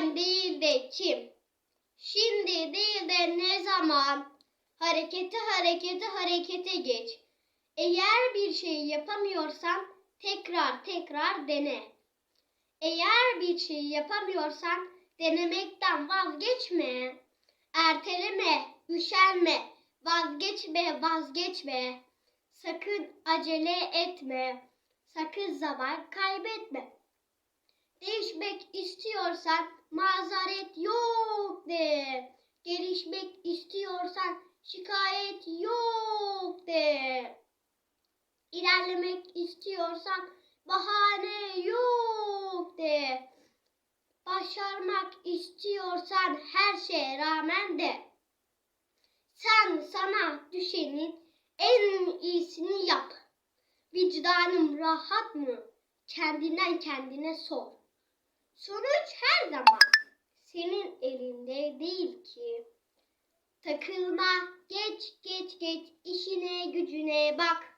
ben de kim? Şimdi değil de ne zaman? Harekete harekete harekete geç. Eğer bir şey yapamıyorsan tekrar tekrar dene. Eğer bir şey yapamıyorsan denemekten vazgeçme. Erteleme, üşenme, vazgeçme, vazgeçme. Sakın acele etme. Sakın zaman kaybetme. İstiyorsan mazeret yok de. Gelişmek istiyorsan şikayet yok de. İlerlemek istiyorsan bahane yok de. Başarmak istiyorsan her şeye rağmen de. Sen sana düşenin en iyisini yap. Vicdanım rahat mı? Kendinden kendine sor. Sonuç her zaman senin elinde değil ki. Takılma, geç geç geç işine gücüne bak.